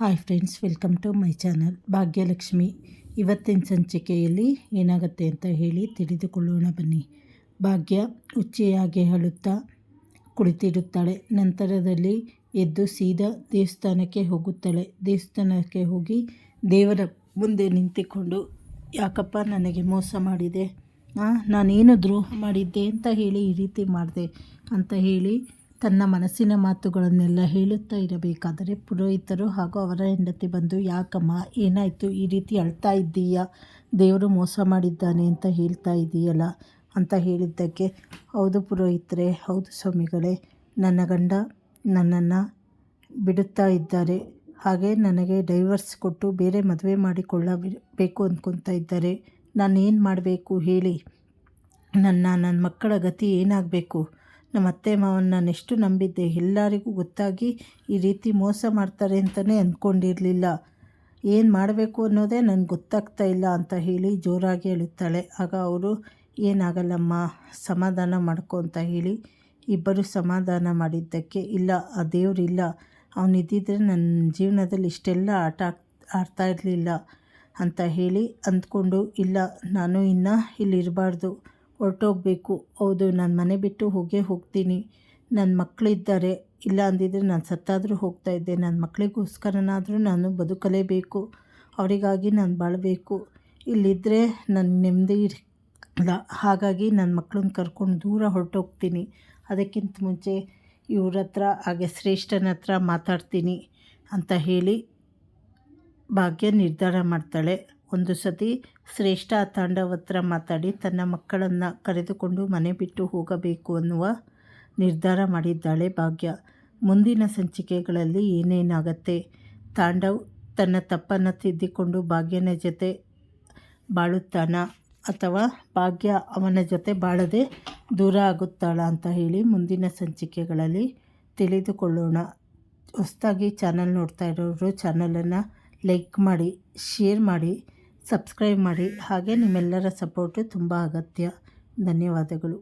Hi friends, welcome to my channel. Bhagyalakshmi, ಇವತ್ತಿನ ಸಂಚಿಕೆಯಲ್ಲಿ ಏನಾಗುತ್ತೆ ಅಂತ ಹೇಳಿ ತಿಳಿದುಕೊಳ್ಳೋಣ ಬನ್ನಿ. ಭಾಗ್ಯ ಉಚ್ಚೆಯಾಗಿ ಅಳುತ್ತಾ ಕುಳಿತಿರುತ್ತಾಳೆ. ನಂತರದಲ್ಲಿ ಎದ್ದು ಸೀದಾ ದೇವಸ್ಥಾನಕ್ಕೆ ಹೋಗುತ್ತಾಳೆ. ದೇವಸ್ಥಾನಕ್ಕೆ ಹೋಗಿ ದೇವರ ಮುಂದೆ ನಿಂತುಕೊಂಡು, ಯಾಕಪ್ಪ ನನಗೆ ಮೋಸ ಮಾಡಿದೆ? ನಾನೇನು ದ್ರೋಹ ಮಾಡಿದ್ದೆ ಅಂತ ಹೇಳಿ ಈ ರೀತಿ ಮಾಡಿದೆ ಅಂತ ಹೇಳಿ ತನ್ನ ಮನಸ್ಸಿನ ಮಾತುಗಳನ್ನೆಲ್ಲ ಹೇಳುತ್ತಾ ಇರಬೇಕಾದರೆ ಪುರೋಹಿತರು ಹಾಗೂ ಅವರ ಹೆಂಡತಿ ಬಂದು, ಯಾಕಮ್ಮ, ಏನಾಯಿತು? ಈ ರೀತಿ ಅಳ್ತಾ ಇದ್ದೀಯಾ? ದೇವರು ಮೋಸ ಮಾಡಿದ್ದಾನೆ ಅಂತ ಹೇಳ್ತಾ ಇದ್ದೀಯಲ್ಲ ಅಂತ ಹೇಳಿದ್ದಕ್ಕೆ, ಹೌದು ಪುರೋಹಿತರೆ, ಹೌದು ಸ್ವಾಮಿಗಳೇ, ನನ್ನ ಗಂಡ ನನ್ನನ್ನು ಬಿಡುತ್ತಾ ಇದ್ದಾರೆ. ಹಾಗೆ ನನಗೆ ಡೈವರ್ಸ್ ಕೊಟ್ಟು ಬೇರೆ ಮದುವೆ ಮಾಡಿಕೊಳ್ಳಬೇಕು ಅಂದ್ಕೊತಾ ಇದ್ದಾರೆ. ನಾನು ಏನು ಮಾಡಬೇಕು ಹೇಳಿ? ನನ್ನ ನನ್ನ ಮಕ್ಕಳ ಗತಿ ಏನಾಗಬೇಕು? ನಮ್ಮ ಅತ್ತೆ ಮಾವನ ನಾನು ಎಷ್ಟು ನಂಬಿದ್ದೆ ಎಲ್ಲರಿಗೂ ಗೊತ್ತಾಗಿ ಈ ರೀತಿ ಮೋಸ ಮಾಡ್ತಾರೆ ಅಂತಲೇ ಅಂದ್ಕೊಂಡಿರಲಿಲ್ಲ. ಏನು ಮಾಡಬೇಕು ಅನ್ನೋದೇ ನನಗೆ ಗೊತ್ತಾಗ್ತಾ ಇಲ್ಲ ಅಂತ ಹೇಳಿ ಜೋರಾಗಿ ಹೇಳುತ್ತಾಳೆ. ಆಗ ಅವರು, ಏನಾಗಲ್ಲಮ್ಮ, ಸಮಾಧಾನ ಮಾಡ್ಕೊ ಅಂತ ಹೇಳಿ ಇಬ್ಬರು ಸಮಾಧಾನ ಮಾಡಿದ್ದಕ್ಕೆ ಇಲ್ಲ, ಆ ದೇವರಿಲ್ಲ ಅವನಿದ್ದಿದ್ರೆ ನನ್ನ ಜೀವನದಲ್ಲಿ ಇಷ್ಟೆಲ್ಲ ಆಟ ಆಡ್ತಾ ಇರಲಿಲ್ಲ ಅಂತ ಹೇಳಿ ಅಂದ್ಕೊಂಡು, ಇಲ್ಲ, ನಾನು ಇನ್ನು ಇಲ್ಲಿರಬಾರ್ದು. ಹೊರಟೋಗ್ಬೇಕು. ಹೌದು, ನಾನು ಮನೆ ಬಿಟ್ಟು ಹೋಗೇ ಹೋಗ್ತೀನಿ. ನನ್ನ ಮಕ್ಕಳಿದ್ದಾರೆ ಇಲ್ಲ ಅಂದಿದ್ರೆ ನಾನು ಸತ್ತಾದರೂ ಹೋಗ್ತಾ ಇದ್ದೆ. ನನ್ನ ಮಕ್ಕಳಿಗೋಸ್ಕರನಾದರೂ ನಾನು ಬದುಕಲೇಬೇಕು. ಅವರಿಗಾಗಿ ನಾನು ಬಾಳಬೇಕು. ಇಲ್ಲಿದ್ದರೆ ನನ್ನ ನೆಮ್ಮದಿ ಇಲ್ಲ ಹಾಗಾಗಿ ನನ್ನ ಮಕ್ಕಳನ್ನ ಕರ್ಕೊಂಡು ದೂರ ಹೊರಟೋಗ್ತೀನಿ. ಅದಕ್ಕಿಂತ ಮುಂಚೆ ಇವ್ರ ಹತ್ರ, ಹಾಗೆ ಶ್ರೇಷ್ಠನ ಹತ್ರ ಮಾತಾಡ್ತೀನಿ ಅಂತ ಹೇಳಿ ಭಾಗ್ಯ ನಿರ್ಧಾರ ಮಾಡ್ತಾಳೆ. ಒಂದು ಸತಿ ಶ್ರೇಷ್ಠ ತಾಂಡವ ಹತ್ರ ಮಾತಾಡಿ ತನ್ನ ಮಕ್ಕಳನ್ನು ಕರೆದುಕೊಂಡು ಮನೆ ಬಿಟ್ಟು ಹೋಗಬೇಕು ಅನ್ನುವ ನಿರ್ಧಾರ ಮಾಡಿದ್ದಾಳೆ ಭಾಗ್ಯ. ಮುಂದಿನ ಸಂಚಿಕೆಗಳಲ್ಲಿ ಏನೇನಾಗತ್ತೆ? ತಾಂಡವ್ ತನ್ನ ತಪ್ಪನ್ನು ತಿದ್ದಿಕೊಂಡು ಭಾಗ್ಯನ ಜೊತೆ ಬಾಳುತ್ತಾನ ಅಥವಾ ಭಾಗ್ಯ ಅವನ ಜೊತೆ ಬಾಳದೆ ದೂರ ಆಗುತ್ತಾಳ ಅಂತ ಹೇಳಿ ಮುಂದಿನ ಸಂಚಿಕೆಗಳಲ್ಲಿ ತಿಳಿದುಕೊಳ್ಳೋಣ. ಹೊಸದಾಗಿ ಚಾನಲ್ ನೋಡ್ತಾ ಇರೋರು ಚಾನಲನ್ನು ಲೈಕ್ ಮಾಡಿ, ಶೇರ್ ಮಾಡಿ. ಸಬ್ಸ್ಕ್ರೈಬ್ ಮಾಡಿ ಹಾಗೆ ನಿಮ್ಮೆಲ್ಲರ ಸಪೋರ್ಟು ತುಂಬ ಅಗತ್ಯ. ಧನ್ಯವಾದಗಳು.